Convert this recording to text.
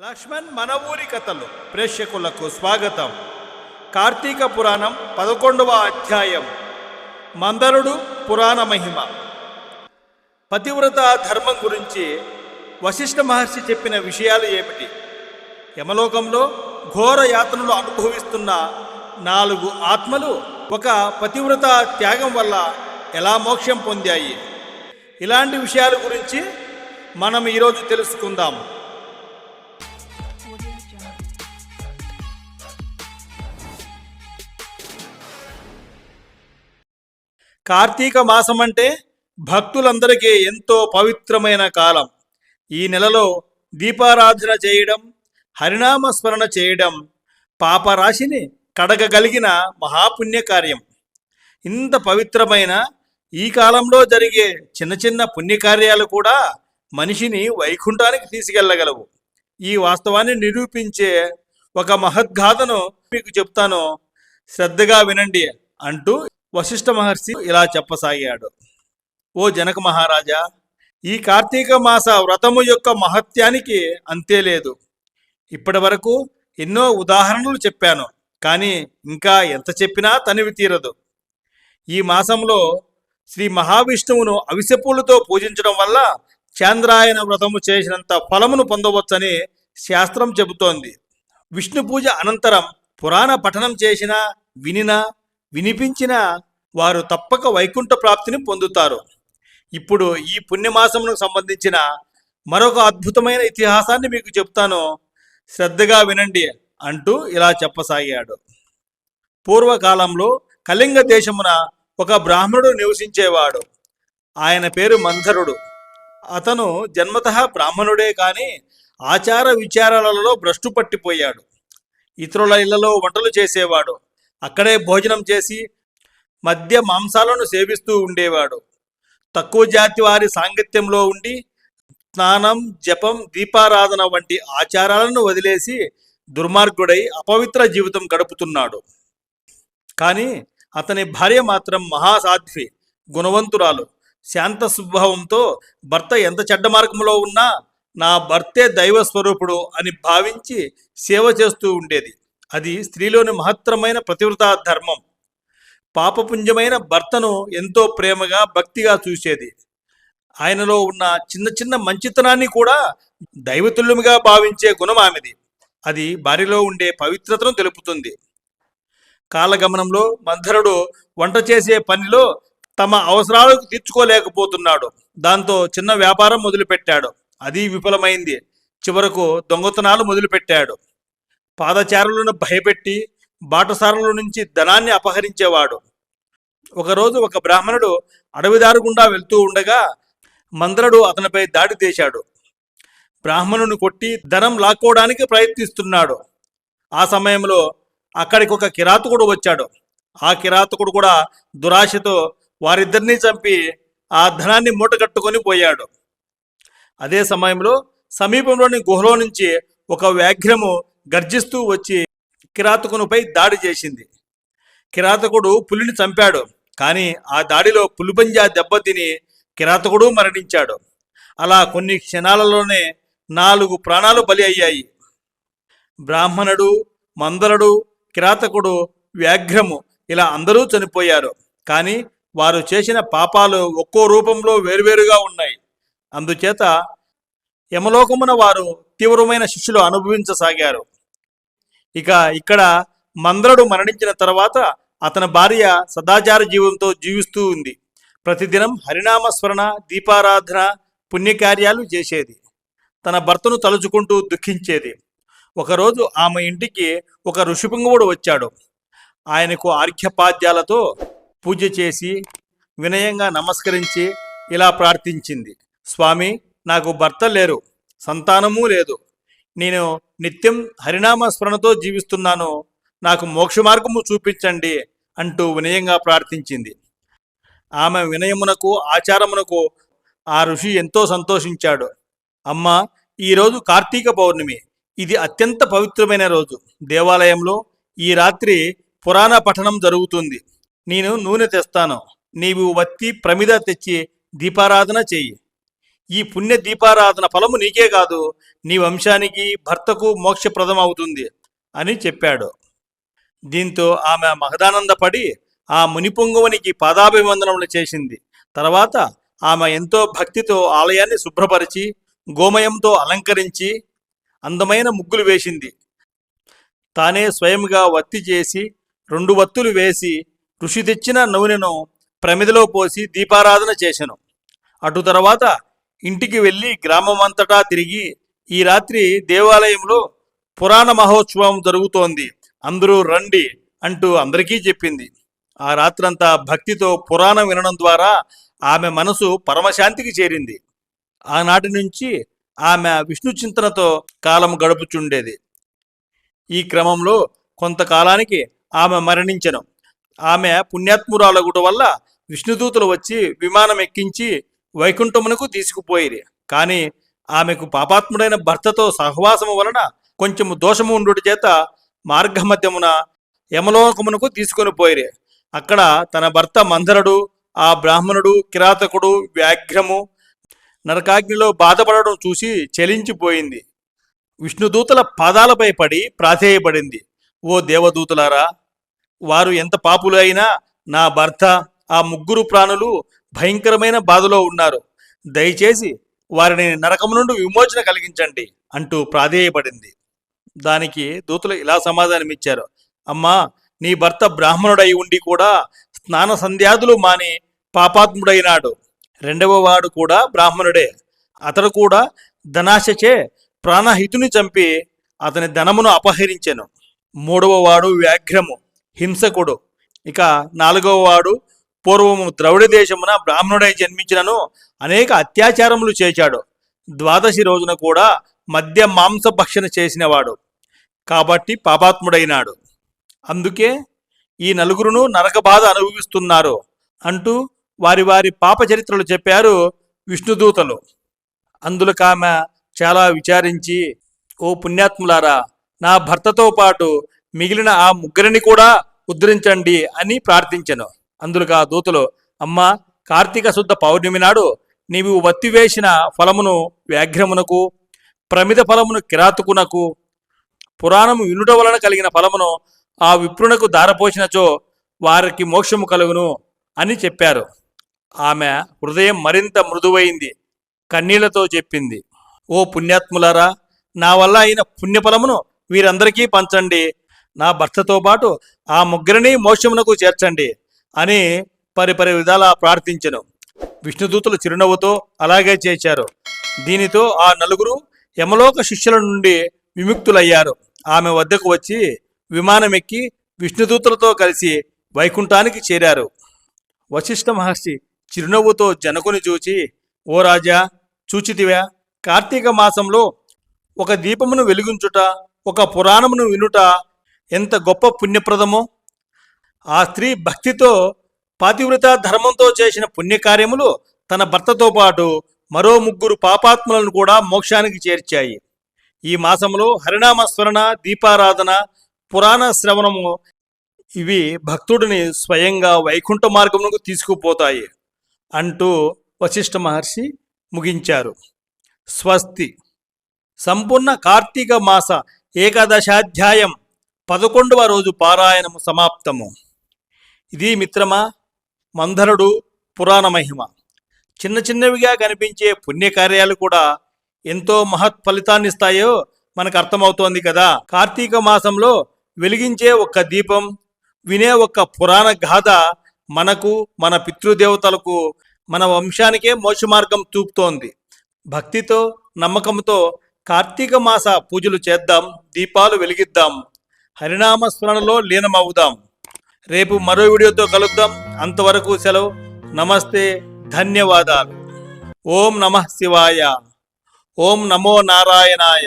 లక్ష్మణ్ మన ఊరి కథలు. ప్రేక్షకులకు స్వాగతం. కార్తీక పురాణం పదకొండవ అధ్యాయం. మందరుడు పురాణ మహిమ. పతివ్రత ధర్మం గురించి వశిష్ఠ మహర్షి చెప్పిన విషయాలు ఏమిటి? యమలోకంలో ఘోర యాతనలు అనుభవిస్తున్న నాలుగు ఆత్మలు ఒక పతివ్రత త్యాగం వల్ల ఎలా మోక్షం పొందాయి? ఇలాంటి విషయాల గురించి మనం ఈరోజు తెలుసుకుందాం. కార్తీక మాసం అంటే భక్తులందరికీ ఎంతో పవిత్రమైన కాలం. ఈ నెలలో దీపారాధన చేయడం హరినామ స్మరణ చేయడం పాపరాశిని కడగగలిగిన మహాపుణ్య కార్యం ఇంత పవిత్రమైన ఈ కాలంలో జరిగే చిన్న చిన్న పుణ్యకార్యాలు కూడా మనిషిని వైకుంఠానికి తీసుకెళ్ళగలవు. ఈ వాస్తవాన్ని నిరూపించే ఒక మహద్గాథను మీకు చెప్తాను. శ్రద్ధగా వినండి అంటూ వశిష్ఠ మహర్షి ఇలా చెప్పసాగాడు. ఓ జనక మహారాజా ఈ కార్తీక మాస వ్రతము యొక్క మహత్యానికి అంతే లేదు. ఇప్పటి వరకు ఎన్నో ఉదాహరణలు చెప్పాను కానీ ఇంకా ఎంత చెప్పినా తనివి తీరదు. ఈ మాసంలో శ్రీ మహావిష్ణువును అవిసెపూలతో పూజించడం వల్ల చాంద్రాయన వ్రతము చేసినంత ఫలమును పొందవచ్చని శాస్త్రం చెబుతోంది. విష్ణు పూజ అనంతరం పురాణ పఠనం చేసిన వినినా వినిపించిన వారు తప్పక వైకుంఠ ప్రాప్తిని పొందుతారు. ఇప్పుడు ఈ పుణ్యమాసమునకు సంబంధించిన మరొక అద్భుతమైన ఇతిహాసాన్ని మీకు చెప్తాను. శ్రద్ధగా వినండి అంటూ ఇలా చెప్పసాగాడు. పూర్వకాలంలో కళింగ దేశమున ఒక బ్రాహ్మణుడు నివసించేవాడు. ఆయన పేరు మంధరుడు. అతను జన్మత బ్రాహ్మణుడే కాని ఆచార విచారాలలో భ్రష్టు పట్టిపోయాడు ఇతరుల ఇళ్ళలో వంటలు చేసేవాడు. అక్కడే భోజనం చేసి మద్య మాంసాలను సేవిస్తూ ఉండేవాడు. తక్కువ జాతి వారి సాంగత్యంలో ఉండి స్నానం జపం దీపారాధన వంటి ఆచారాలను వదిలేసి దుర్మార్గుడై అపవిత్ర జీవితం గడుపుతున్నాడు. కానీ అతని భార్య మాత్రం మహాసాధ్వి గుణవంతురాలు. శాంత స్వభావంతో భర్త ఎంత చెడ్డ మార్గంలో ఉన్నా నా భర్తే దైవ స్వరూపుడు అని భావించి సేవ చేస్తూ ఉండేది. అది స్త్రీలోని మహత్తరమైన ప్రతివృత ధర్మం. పాపపుంజమైన భర్తను ఎంతో ప్రేమగా భక్తిగా చూసేది. ఆయనలో ఉన్న చిన్న చిన్న మంచితనాన్ని కూడా దైవతుల్యముగా భావించే గుణం ఆమెది. అది భార్యలో ఉండే పవిత్రతను తెలుపుతుంది. కాలగమనంలో మంధరుడు వంట చేసే పనిలో తమ అవసరాలకు తీర్చుకోలేకపోతున్నాడు. దాంతో చిన్న వ్యాపారం మొదలుపెట్టాడు. అది విఫలమైంది. చివరకు దొంగతనాలు మొదలుపెట్టాడు. పాదచారులను భయపెట్టి బాటసారుల నుంచి ధనాన్ని అపహరించేవాడు. ఒకరోజు ఒక బ్రాహ్మణుడు అడవిదారు గుండా వెళ్తూ ఉండగా మంద్రుడు అతనిపై దాడి చేశాడు. బ్రాహ్మణుని కొట్టి ధనం లాక్కోవడానికి ప్రయత్నిస్తున్నాడు. ఆ సమయంలో అక్కడికి ఒక కిరాతకుడు వచ్చాడు. ఆ కిరాతకుడు కూడా దురాశతో వారిద్దరినీ చంపి ఆ ధనాన్ని మూటగట్టుకొని పోయాడు. అదే సమయంలో సమీపంలోని గుహలో నుంచి ఒక వ్యాఘ్రము గర్జిస్తూ వచ్చి కిరాతకునిపై దాడి చేసింది. కిరాతకుడు పులిని చంపాడు. కానీ ఆ దాడిలో పులిపంజా దెబ్బతిని కిరాతకుడు మరణించాడు. అలా కొన్ని క్షణాలలోనే నాలుగు ప్రాణాలు బలి అయ్యాయి. బ్రాహ్మణుడు మందరుడు కిరాతకుడు వ్యాఘ్రము ఇలా అందరూ చనిపోయారు. కానీ వారు చేసిన పాపాలు ఒక్కో రూపంలో వేరువేరుగా ఉన్నాయి. అందుచేత యమలోకమున వారు తీవ్రమైన శిష్యులు అనుభవించసాగారు. ఇక ఇక్కడ మందరుడు మరణించిన తర్వాత అతని భార్య సదాచార జీవంతో జీవిస్తూ ఉంది. ప్రతిదినం హరినామస్మరణ దీపారాధన పుణ్యకార్యాలు చేసేది. తన భర్తను తలుచుకుంటూ దుఃఖించేది. ఒకరోజు ఆమె ఇంటికి ఒక ఋషిపుంగముడు వచ్చాడు. ఆయనకు ఆర్ఘ్యపాద్యాలతో పూజ చేసి వినయంగా నమస్కరించి ఇలా ప్రార్థించింది. స్వామి నాకు భర్త లేరు. సంతానమూ లేదు. నేను నిత్యం హరినామ స్మరణతో జీవిస్తున్నాను. నాకు మోక్ష మార్గము చూపించండి అంటూ వినయంగా ప్రార్థించింది. ఆమె వినయమునకు ఆచారమునకు ఆ ఋషి ఎంతో సంతోషించాడు. అమ్మ ఈరోజు కార్తీక పౌర్ణమి. ఇది అత్యంత పవిత్రమైన రోజు. దేవాలయంలో ఈ రాత్రి పురాణ పఠనం జరుగుతుంది. నేను నూనె తెస్తాను. నీవు వత్తి ప్రమిద తెచ్చి దీపారాధన చెయ్యి. ఈ పుణ్య దీపారాధన ఫలము నీకే కాదు నీ వంశానికి భర్తకు మోక్షప్రదం అవుతుంది అని చెప్పాడు. దీంతో ఆమె మహదానందపడి ఆ మునిపొంగువనికి పాదాభివందనములు చేసింది. తర్వాత ఆమె ఎంతో భక్తితో ఆలయాన్ని శుభ్రపరిచి గోమయంతో అలంకరించి అందమైన ముగ్గులు వేసింది. తానే స్వయంగా వత్తి చేసి రెండు వత్తులు వేసి ఋషి తెచ్చిన నూనెను ప్రమిదలో పోసి దీపారాధన చేసెను. అటు తర్వాత ఇంటికి వెళ్ళి గ్రామమంతటా తిరిగి ఈ రాత్రి దేవాలయంలో పురాణ మహోత్సవం జరుగుతోంది. అందరూ రండి అంటూ అందరికీ చెప్పింది. ఆ రాత్రంతా భక్తితో పురాణం వినడం ద్వారా ఆమె మనసు పరమశాంతికి చేరింది. ఆనాటి నుంచి ఆమె విష్ణు చింతనతో కాలం గడుపుచుండేది. ఈ క్రమంలో కొంతకాలానికి ఆమె మరణించెను. ఆమె పుణ్యాత్మురాలగుట వల్ల విష్ణుదూతలు వచ్చి విమానం ఎక్కించి వైకుంఠమునకు తీసుకుపోయిరి. కానీ ఆమెకు పాపాత్ముడైన భర్తతో సహవాసము వలన కొంచెము దోషము ఉండుట చేత మార్గమధ్యమున యమలోకమునకు తీసుకొని పోయిరే. అక్కడ తన భర్త మందరుడు ఆ బ్రాహ్మణుడు కిరాతకుడు వ్యాఘ్రము నరకాగ్నిలో బాధపడడం చూసి చలించిపోయింది. విష్ణుదూతల పాదాలపై పడి ప్రాధేయపడింది. ఓ దేవదూతలారా వారు ఎంత పాపులు అయినా నా భర్త ఆ ముగ్గురు ప్రాణులు భయంకరమైన బాధలో ఉన్నారు. దయచేసి వారిని నరకం నుండి విమోచన కలిగించండి అంటూ ప్రాధేయపడింది. దానికి దూతలు ఇలా సమాధానమిచ్చారు అమ్మా నీ భర్త బ్రాహ్మణుడై ఉండి కూడా స్నాన సంధ్యాదులు మాని పాపాత్ముడైనాడు. రెండవ వాడు కూడా బ్రాహ్మణుడే. అతడు కూడా ధనాశచే ప్రాణహితుని చంపి అతని ధనమును అపహరించెను. మూడవ వాడు వ్యాఘ్రము హింసకుడు. ఇక నాలుగవ వాడు పూర్వము ద్రవిడ దేశమున బ్రాహ్మణుడై జన్మించినను అనేక అత్యాచారములు చేశాడు. ద్వాదశి రోజున కూడా మద్య మాంస భక్షణ చేసినవాడు. కాబట్టి పాపాత్ముడైనాడు. అందుకే ఈ నలుగురును నరక బాధ అనుభవిస్తున్నారు అంటూ వారి వారి పాప చరిత్రలు చెప్పారు విష్ణుదూతలు. అందులకామె చాలా విచారించి ఓ పుణ్యాత్ములారా నా భర్తతో పాటు మిగిలిన ఆ ముగ్గురిని కూడా ఉద్ధరించండి అని ప్రార్థించెను. అందులో ఆ దూతలు అమ్మా కార్తీక శుద్ధ పౌర్ణమి నాడు నీవు వత్తివేసిన ఫలమును వ్యాఘ్రమునకు ప్రమిద ఫలమును కిరాతుకునకు పురాణము వినుట వలన కలిగిన ఫలమును ఆ విప్రునకు దారపోసినచో వారికి మోక్షము కలుగును అని చెప్పారు. ఆమె హృదయం మరింత మృదువైంది కన్నీళ్ళతో చెప్పింది ఓ పుణ్యాత్ములారా నా వల్ల అయిన పుణ్యఫలమును వీరందరికీ పంచండి. నా భర్తతో పాటు ఆ ముగ్గురిని మోక్షమునకు చేర్చండి. అని పరిపరి విధాలా ప్రార్థించెను. విష్ణుదూతులు చిరునవ్వుతో అలాగే చేశారు. దీనితో ఆ నలుగురు యమలోక శిష్యుల నుండి విముక్తులయ్యారు. ఆమె వద్దకు వచ్చి విమానం ఎక్కి కలిసి వైకుంఠానికి చేరారు. వశిష్ఠ మహర్షి చిరునవ్వుతో జనకుని చూచి ఓ రాజా చూచితివా? కార్తీక మాసంలో ఒక దీపమును వెలిగించుట ఒక పురాణమును వినుట ఎంత గొప్ప పుణ్యప్రదమో! ఆ స్త్రీ భక్తితో పాతివ్రత ధర్మంతో చేసిన పుణ్యకార్యములు తన భర్తతో పాటు మరో ముగ్గురు పాపాత్ములను కూడా మోక్షానికి చేర్చాయి. ఈ మాసంలో హరినామ స్మరణ దీపారాధన పురాణ శ్రవణము ఇవి భక్తుడిని స్వయంగా వైకుంఠ మార్గమునకు తీసుకుపోతాయి అంటూ వశిష్ఠ మహర్షి ముగించారు. స్వస్తి. సంపూర్ణ కార్తీక మాస ఏకాదశాధ్యాయం పదకొండవ రోజు పారాయణము సమాప్తము. ఇది మిత్రమా? మంధరుడు పురాణ మహిమ. చిన్న చిన్నవిగా కనిపించే పుణ్యకార్యాలు కూడా ఎంతో మహత్ ఫలితాన్ని ఇస్తాయో మనకు అర్థమవుతోంది కదా. కార్తీక మాసంలో వెలిగించే ఒక్క దీపం వినే ఒక్క పురాణ గాథ మనకు మన పితృదేవతలకు మన వంశానికే మోక్ష మార్గం చూపుతోంది. భక్తితో నమ్మకంతో కార్తీక మాస పూజలు చేద్దాం దీపాలు వెలిగిద్దాం హరినామ స్మరణలో లీనమవుదాం. రేపు మరో వీడియోతో కలుద్దాం. అంతవరకు సెలవు. నమస్తే. ధన్యవాదాలు. ఓం నమ శివాయ. ఓం నమో నారాయణాయ.